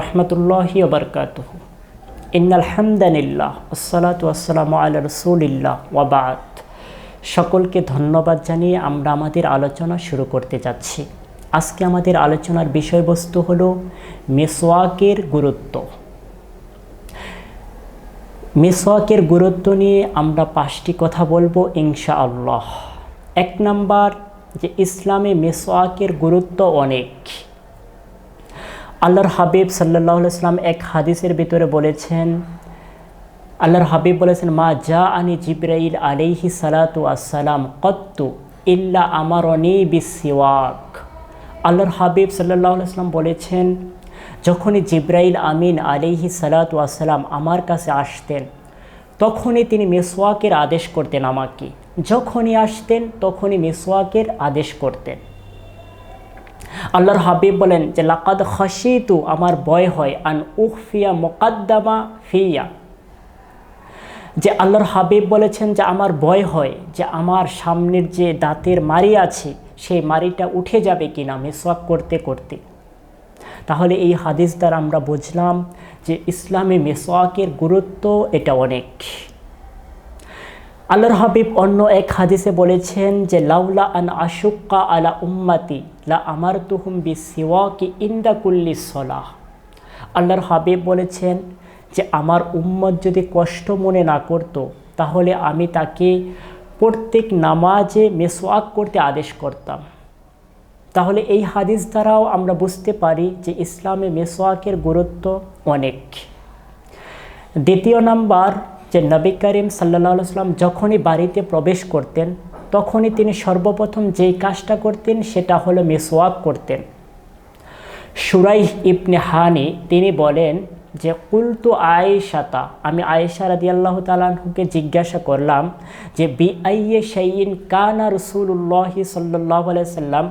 রহমতুল্লাহি ওবরকাত ইন্নাল হামদানিল্লাহ, আসসালাতু আসসালামু আলা রসুলিল্লাহ ওয়াবাদ সকলকে ধন্যবাদ জানিয়ে আমরা আমাদের আলোচনা শুরু করতে যাচ্ছি। আজকে আমাদের আলোচনার বিষয়বস্তু হলো মেসোয়াকের গুরুত্ব। মেসোয়াকের গুরুত্ব নিয়ে আমরা পাঁচটি কথা বলব ইনশা আল্লাহ এক নাম্বার যে ইসলামে মেসোয়াকের গুরুত্ব অনেক। আল্লাহর হাবিব সাল্লাহ ইসলাম এক হাদিসের ভিতরে বলেছেন, আল্লাহর হাবিব বলেছেন, মা যা আনি জিব্রাইল আলাইহি সালাতু আসসালাম কত্তু ইল্লা আমার অনি বিসিওয়াক। আল্লাহর হাবিব সাল্লাহ ইসলাম বলেছেন, যখনই জিব্রাইল আমিন আলিহি সালাতু আসসালাম আমার কাছে আসতেন, তখনই তিনি মেসোয়াকের আদেশ করতেন আমাকে। যখনই আসতেন, তখনই মেসোয়াকের আদেশ করতেন। আল্লাহর হাবিব বলেন যে, লাকাদ খসিতু আমার ভয় হয়, আন উখফিয়া মোকাদ্দামা ফিয়া। যে, আল্লাহর হাবিব বলেছেন যে, আমার ভয় হয় যে, আমার সামনের যে দাঁতের মারি আছে, সেই মারিটা উঠে যাবে কিনা মেসওয়াক করতে করতে। তাহলে এই হাদিস দ্বারা আমরা বুঝলাম যে, ইসলামে মেসওয়াকের গুরুত্ব এটা অনেক। আল্লাহর হাবিব অন্য এক হাদিসে বলেছেন যে, লাউলা আন আশুক্কা আলা উম্মাতি, লা আমার তুহুম বি সিওয়াকি ইন্দা কুল্লি সলাহ। আল্লাহর হাবিব বলেছেন যে, আমার উম্মত যদি কষ্ট মনে না করতো, তাহলে আমি তাকে প্রত্যেক নামাজে মেসোয়াক করতে আদেশ করতাম। তাহলে এই হাদিস দ্বারাও আমরা বুঝতে পারি যে, ইসলামে মেসোয়াকের গুরুত্ব অনেক। দ্বিতীয় নাম্বার যে নবী করিম সাল্লা সাল্লাম যখনই বাড়িতে প্রবেশ করতেন, তখনই তিনি সর্বপ্রথম যেই কাজটা করতেন সেটা হলো মেসোয়াক করতেন। সুরাইহ ইবনে হানি তিনি বলেন যে, কুলতু আয়েশাতা আমি আয়েশা রাদি আল্লাহ তালাহুকে জিজ্ঞাসা করলাম যে, বি আইয়ে শাইন কানা রসুল্লাহি সাল্লাহ সাল্লাম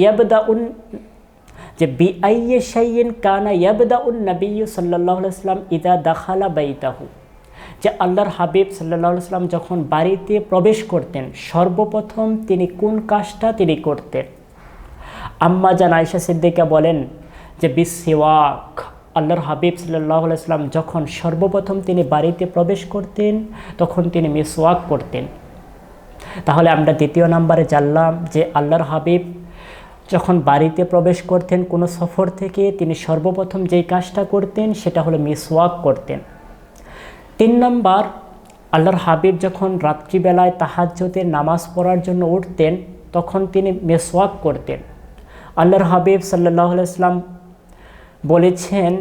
ইয়াবদা উন যে, বি আইয়ে শাইন কানা ইয়াবদা উন নবী সাল্লাহ সাল্লাম ইদা দাখালা বাইতাহু যে আল্লাহর হাবিব সাল্লাহ সাল্লাম যখন বাড়িতে প্রবেশ করতেন, সর্বপ্রথম তিনি কোন কাজটা তিনি করতেন? আম্মা জান আয়সা সিদ্দিকা বলেন যে, বিসিওয়াক। আল্লাহর হাবিব সাল্লাহ সাল্লাম যখন সর্বপ্রথম তিনি বাড়িতে প্রবেশ করতেন, তখন তিনি মিসওয়াক করতেন। তাহলে আমরা দ্বিতীয় নাম্বারে জানলাম যে, আল্লাহর হাবিব যখন বাড়িতে প্রবেশ করতেন, কোনো সফর থেকে তিনি সর্বপ্রথম যেই কাজটা করতেন, সেটা হলো মিসওয়াক করতেন। তিন নম্বর, আল্লাহর হাবিব যখন রাত্রিবেলায় তাহাজ্যতের নামাজ পড়ার জন্য উঠতেন, তখন তিনি মেসওয়াক করতেন। আল্লাহর হাবিব সাল্লাহ ইসলাম বলেছেন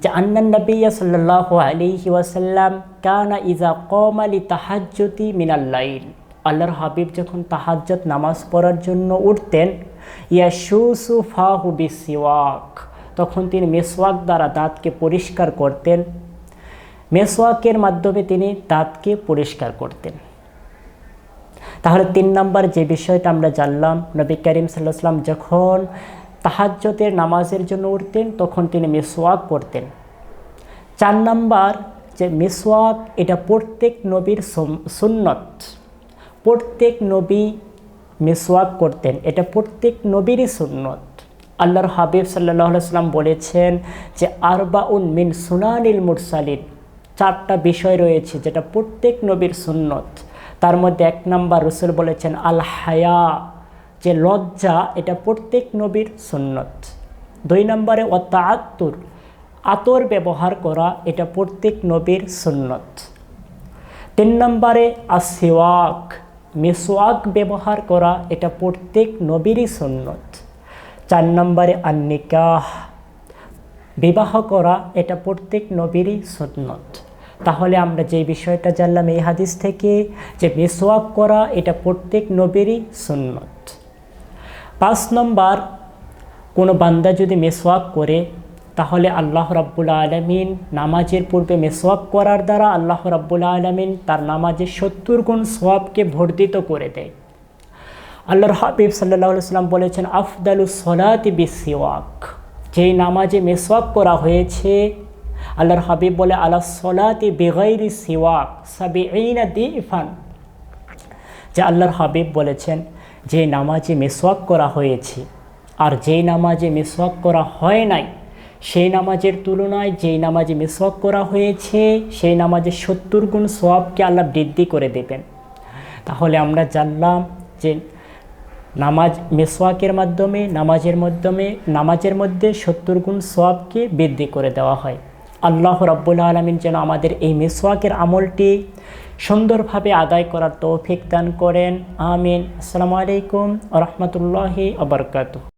যে, আন্নান নবিয়া সাল্লাহ আলিহি ওয়াসাল্লাম কানা ইজা কম আলী তাহাজ্যতি মিনাল্লাইল আল্লাহর হাবিব যখন তাহাজ্জত নামাজ পড়ার জন্য উঠতেন ইয়া সুসু ফাহু বিসিওয়াক। তখন তিনি মেসওয়াক দ্বারা দাঁতকে পরিষ্কার করতেন। মেসওয়াকের মাধ্যমে তিনি দাঁতকে পরিষ্কার করতেন। তাহলে তিন নম্বর যে বিষয়টা আমরা জানলাম, নবী করিম সাল্লাহ সাল্লাম যখন তাহাজ্যতের নামাজের জন্য উঠতেন, তখন তিনি মেসোয়াক পড়তেন। চার নম্বর যে মেসোয়াক এটা প্রত্যেক নবীর সুন্নত। প্রত্যেক নবী মেসোয়াক করতেন, এটা প্রত্যেক নবীরই সুন্নত। আল্লাহর হাবিব সাল্লাহ সাল্লাম বলেছেন যে আরবা উন মিন সুনানিল মুরসালিন চারটা বিষয় রয়েছে, যেটা প্রত্যেক নবীর সুন্নত। তার মধ্যে এক নাম্বার রসুল বলেছেন আল হায়া যে লজ্জা, এটা প্রত্যেক নবীর সুন্নত। দুই নম্বরে অত্যা আত্মর আতর ব্যবহার করা, এটা প্রত্যেক নবীর সুন্নত। তিন নম্বরে আসিওয়াক মেসোয়াক ব্যবহার করা, এটা প্রত্যেক নবীরই সুন্নত। চার নম্বরে, আন্নিকাহ, বিবাহ করা, এটা প্রত্যেক নবীরই সুন্নত। তাহলে আমরা যে বিষয়টা জানলাম এই হাদিস থেকে যে মেসোয়াক করা এটা প্রত্যেক নবীরই সুন্নত। পাঁচ নম্বর, কোনো বান্দা যদি মেসওয়াক করে, তাহলে আল্লাহ রাব্বুল আলমিন নামাজের পূর্বে মেসওয়াক করার দ্বারা আল্লাহ রাব্বুল আলমিন তার নামাজের সত্তর গুণ সোয়াবকে বর্ধিত করে দেয়। আল্লাহর হাবিব সাল্লাহ সাল্লাম বলেছেন আফদালু সলাতি বিসিওয়াক। যেই নামাজে মেসওয়াক করা হয়েছে আল্লাহর হাবিব বলে আল্লাহ সলাতি বেগাইরি সিওয়াক সাবি এইনা দি ইফান যে আল্লাহর হাবিব বলেছেন, যে নামাজে মেসওয়াক করা হয়েছে আর যেই নামাজে মেসওয়াক করা হয় নাই, সেই নামাজের তুলনায় যেই নামাজে মিসওয়াক করা হয়েছে, সেই নামাজের সত্তর গুণ সোয়াবকে আল্লাহ বৃদ্ধি করে দেবেন তাহলে আমরা জানলাম যে নামাজ মেসওয়াকের মাধ্যমে, নামাজের মাধ্যমে, নামাজের মধ্যে সত্তর গুণ সোয়াবকে বৃদ্ধি করে দেওয়া হয়। আল্লাহ রব্বুল আলমিন যেন আমাদের এই মিসওয়াকের আমলটি সুন্দরভাবে আদায় করার তৌফিক দান করেন। আমিন। আসসালামু আলাইকুম রহমতুল্লাহি আবরকাতুহ